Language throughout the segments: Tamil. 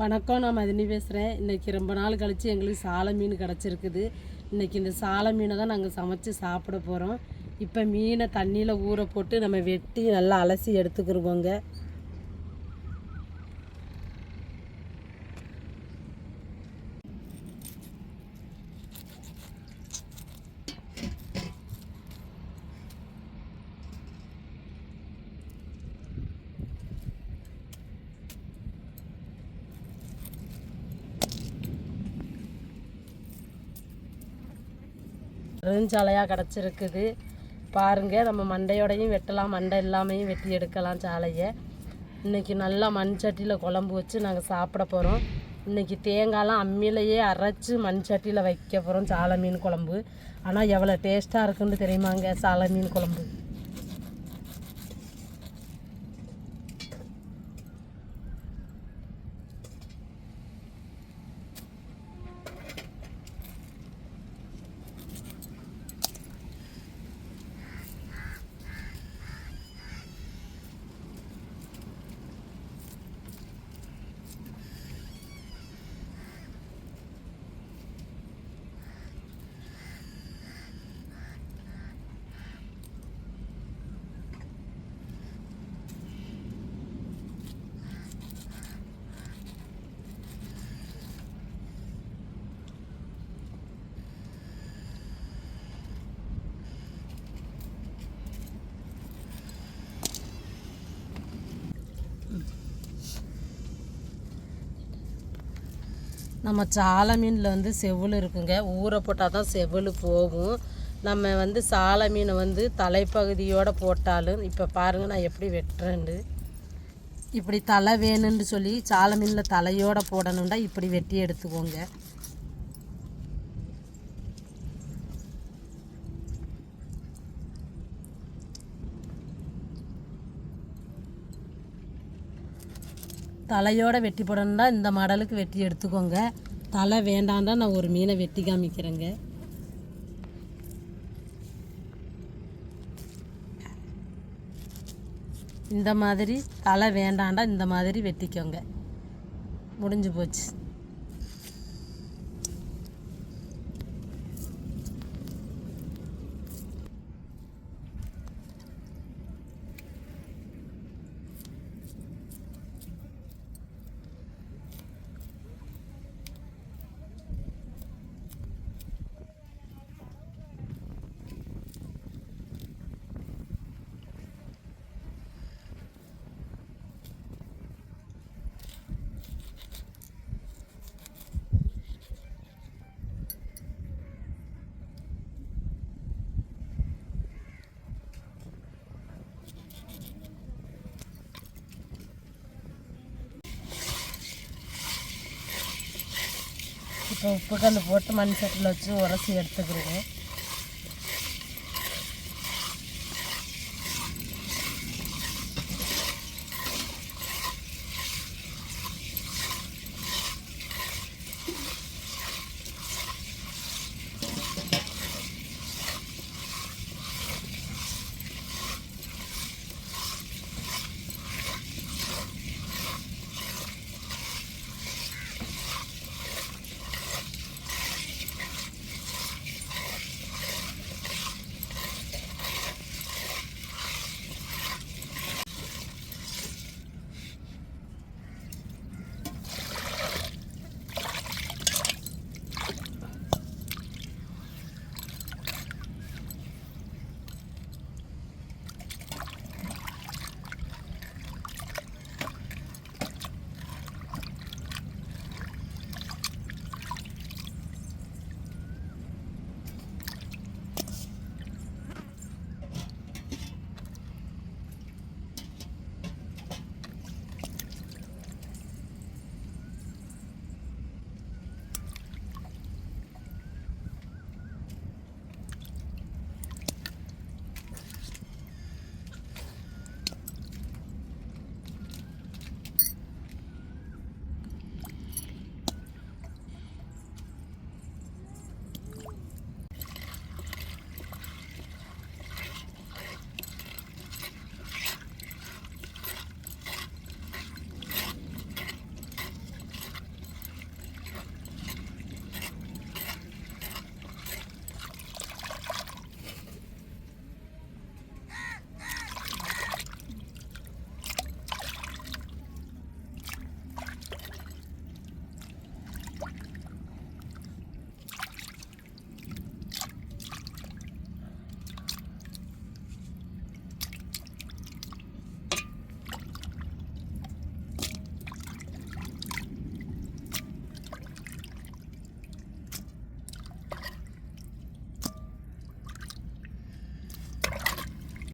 வணக்கம் நான் மதினி பேசுகிறேன் இன்றைக்கி ரொம்ப நாள் கழித்து எங்களுக்கு சால மீன் கிடச்சிருக்குது. இன்றைக்கி இந்த சால மீனை தான் நாங்கள் சமைச்சு சாப்பிட போகிறோம் இப்போ மீனை தண்ணியில் ஊற போட்டு நம்ம வெட்டி நல்லா அலசி எடுத்துக்கிருவோங்க. பெருஞ்சாலையாக கிடச்சிருக்குது. பாருங்கள் நம்ம மண்டையோடையும் வெட்டலாம் மண்டை இல்லாமையும் வெட்டி எடுக்கலாம் சாலையை. இன்றைக்கி நல்லா மண் சட்டியில் குழம்பு வச்சு நாங்கள் சாப்பிட போகிறோம் இன்றைக்கி தேங்காய்லாம் அம்மியிலையே அரைச்சி மண் சட்டியில் வைக்க போகிறோம் சாலை மீன் குழம்பு. ஆனால் எவ்வளோ டேஸ்ட்டாக இருக்குன்னு தெரியுமாங்க சாலை மீன் குழம்பு? நம்ம சாலை மீனில் வந்து செவ்வல் இருக்குங்க. ஊற போட்டால் தான் செவ்வல் போகும். நம்ம வந்து சால மீனை வந்து தலைப்பகுதியோடு போட்டாலும் இப்போ பாருங்கள் நான் எப்படி வெட்டுறேன்னு. இப்படி தலை வேணும்னு சொல்லி சாலை மீனில் தலையோடு போடணுண்டா இப்படி வெட்டி எடுத்துக்கோங்க. தலையோட வெட்டி போடணுன்னா இந்த மாடலுக்கு வெட்டி எடுத்துக்கோங்க. தலை வேண்டாண்டா நான் ஒரு மீனை வெட்டி காமிக்கிறேங்க. இந்த மாதிரி தலை வேண்டாண்டா இந்த மாதிரி வெட்டிக்கோங்க. முடிஞ்சு போச்சு இப்போ உப்பு கல் போட்டு மண் சட்டியில் வச்சு உரசி எடுத்துக்கிடுவோம்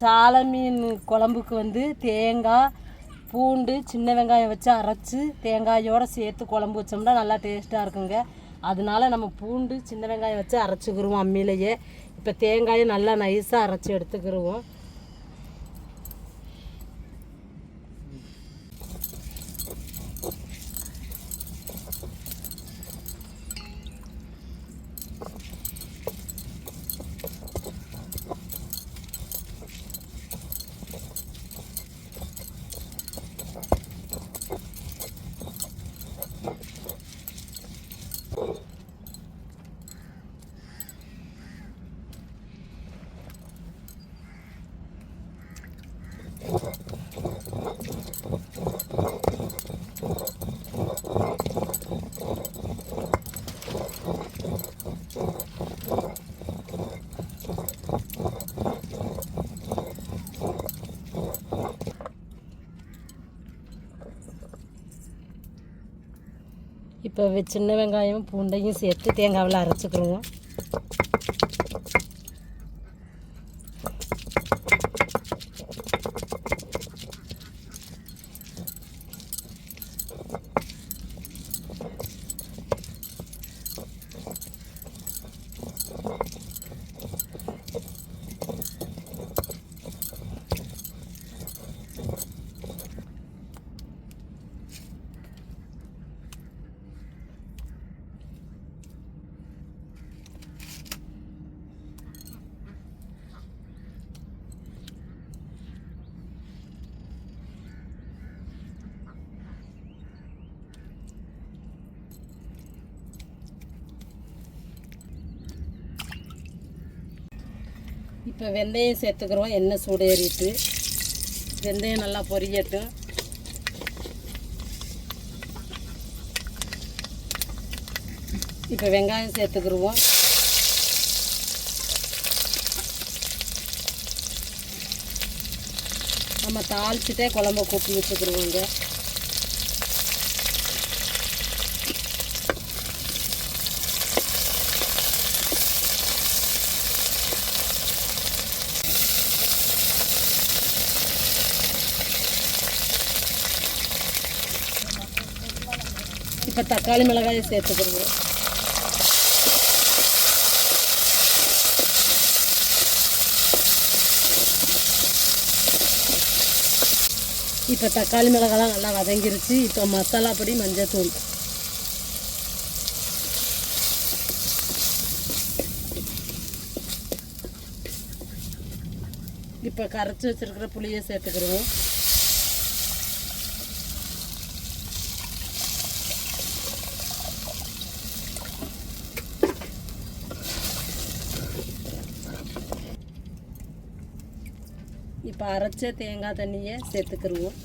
சால மீன் குழம்புக்கு வந்து தேங்காய் பூண்டு சின்ன வெங்காயம் வச்சு அரைச்சி தேங்காயோடு சேர்த்து குழம்பு வச்சோம்னா நல்லா டேஸ்ட்டாக இருக்குங்க. அதனால நம்ம பூண்டு சின்ன வெங்காயம் வச்சு அரைச்சிக்கிருவோம் அம்மியிலேயே. இப்போ தேங்காயை நல்லா நைஸாக அரைச்சி எடுத்துக்கிருவோம். இப்போ சின்ன வெங்காயம் பூண்டையும் சேர்த்து தேங்காவில் அரைச்சிக்கிருவோம் இப்போ வெந்தயம் சேர்த்துக்கிறோம் எண்ணெய் சூடேறிட்டு. வெந்தயம் நல்லா பொரியட்டும். இப்போ வெங்காயம் சேர்த்துக்கிருவோம். நம்ம தாளிச்சுட்டே குழம்ப கூட்டி வச்சுக்கிருவோங்க. இப்போ தக்காளி மிளகாயை சேர்த்துக்கிறோம் இப்போ தக்காளி மிளகாலாம் நல்லா வதங்கிருச்சு. இப்போ மசாலா பொடி மஞ்சத்தூள் இப்போ கரைச்சி வச்சிருக்கிற புளியை சேர்த்துக்கிருவோம் இப்போ அரைச்ச தேங்காய் தண்ணியை சேர்த்துக்கிருவோம்.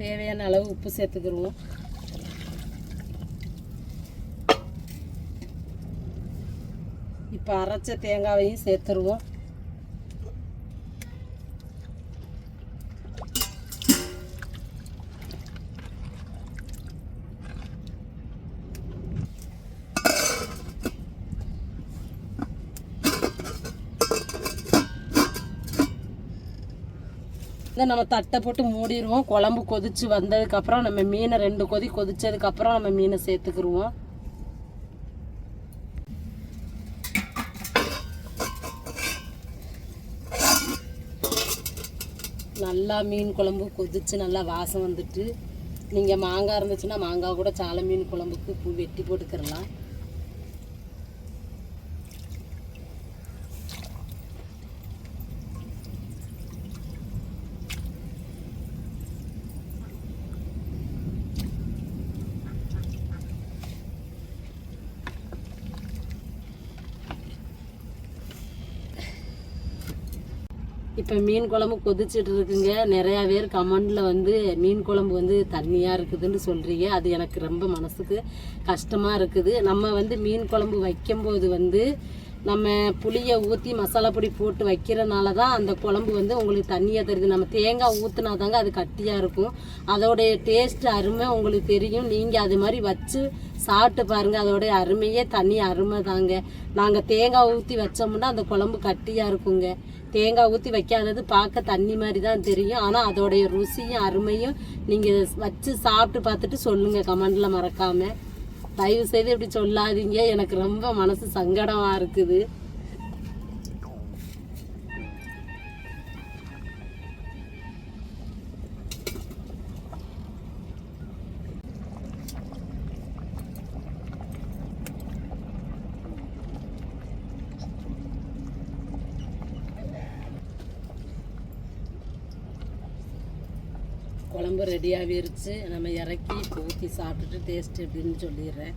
தேவையான அளவு உப்பு சேர்த்துக்கிருவோம். இப்போ அரைச்ச தேங்காவையும் சேர்த்துருவோம். இதை நம்ம தட்டை போட்டு மூடிடுவோம் குழம்பு கொதிச்சு வந்ததுக்கப்புறம் நம்ம மீனை ரெண்டு கொதி கொதிச்சதுக்கப்புறம் நம்ம மீனை சேர்த்துக்கிடுவோம் நல்லா மீன் குழம்பு கொதிச்சு நல்லா வாசம் வந்துட்டு நீங்கள் மாங்காய் இருந்துச்சுன்னா மாங்காய் கூட சாலை மீன் குழம்புக்கு பூ வெட்டி போட்டுக்கிறலாம் இப்போ மீன் குழம்பு கொதிச்சுட்டு இருக்குங்க. நிறையா பேர் கமெண்டில் வந்து மீன் குழம்பு வந்து தண்ணியாக இருக்குதுன்னு சொல்கிறீங்க அது எனக்கு ரொம்ப மனசுக்கு கஷ்டமாக இருக்குது. நம்ம வந்து மீன் குழம்பு வைக்கும்போது வந்து நம்ம புளியை ஊற்றி மசாலா பொடி போட்டு வைக்கிறனால தான் அந்த குழம்பு வந்து உங்களுக்கு தண்ணியாக தருது நம்ம தேங்காய் ஊற்றினா தாங்க அது கட்டியாக இருக்கும். அதோடைய டேஸ்ட் அருமை உங்களுக்கு தெரியும். நீங்கள் அது மாதிரி வச்சு சாப்பிட்டு பாருங்கள் அதோடைய அருமையே தண்ணி அருமை தாங்க. நாங்கள் தேங்காய் ஊற்றி வச்சோம்னா அந்த குழம்பு கட்டியாக இருக்குங்க. தேங்காய் ஊற்றி வைக்காதது பார்க்க தண்ணி மாதிரி தான் தெரியும். ஆனால் அதோடைய ருசியும் அருமையும் நீங்கள் வச்சு சாப்பிட்டு பார்த்துட்டு சொல்லுங்கள் கமெண்டில் மறக்காமல் தயவு செய்து இப்படி சொல்லாதீங்க. எனக்கு ரொம்ப மனசு சங்கடமாக இருக்குது. குழம்பு ரெடியாகிருச்சு நம்ம இறக்கி ஊற்றி சாப்பிட்டுட்டு டேஸ்ட் எப்படின்னு சொல்லிடுறேன்.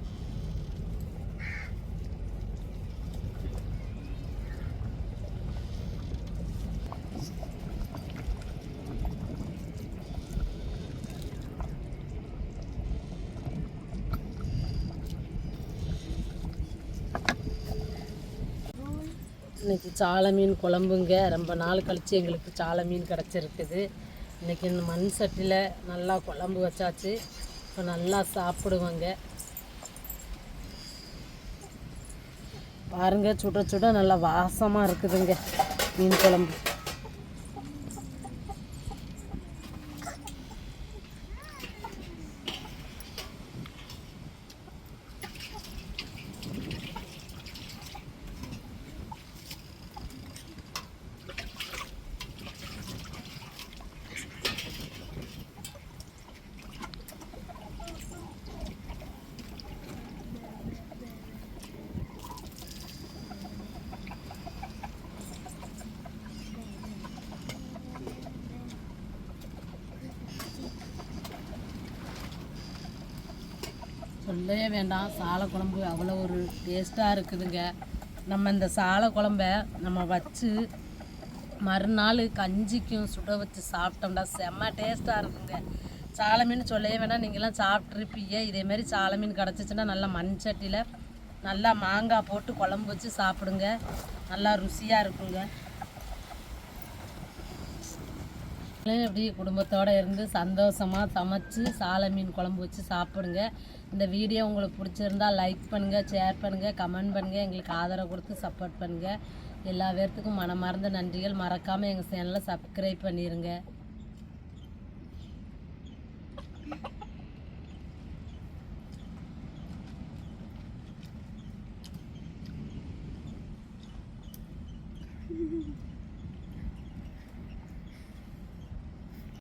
இன்னைக்கு சாலை மீன் குழம்புங்க. ரொம்ப நாள் கழித்து எங்களுக்கு சாலை மீன் கிடச்சிருக்குது. இன்றைக்கி இந்த மண் சட்டியில் நல்லா குழம்பு வச்சாச்சு. இப்போ நல்லா சாப்பிடுவாங்க. பாருங்கள் சுட சுட நல்லா வாசமாக இருக்குதுங்க மீன் குழம்பு. சொல்லவே வேண்டாம். சாலை குழம்பு அவ்வளோ ஒரு டேஸ்ட்டாக இருக்குதுங்க. நம்ம இந்த சாலை குழம்ப நம்ம வச்சு மறுநாள் கஞ்சிக்கும் சுட வச்சு சாப்பிட்டோம்னா செம்ம டேஸ்ட்டாக இருக்குங்க. சாலை மீன் சொல்லவே வேண்டாம். நீங்களாம் சாப்பிட்ருப்பீங்க இதேமாரி சாலை மீன் கிடச்சிச்சின்னா நல்லா மண் சட்டியில் நல்லா மாங்காய் போட்டு குழம்பு வச்சு சாப்பிடுங்க. நல்லா ருசியாக இருக்குங்க. நீங்களும் குடும்பத்தோடு இருந்து சந்தோஷமாக சமைச்சு சாலை மீன் குழம்பு வச்சு சாப்பிடுங்க. இந்த வீடியோ உங்களுக்கு பிடிச்சிருந்தா லைக் பண்ணுங்கள் ஷேர் பண்ணுங்கள் கமெண்ட் பண்ணுங்கள் எங்களுக்கு ஆதரவு கொடுத்து சப்போர்ட் பண்ணுங்கள் எல்லா பேர்த்துக்கும் மனமார்ந்த நன்றிகள். மறக்காமல் எங்கள் சேனலை சப்ஸ்கிரைப் பண்ணிடுங்க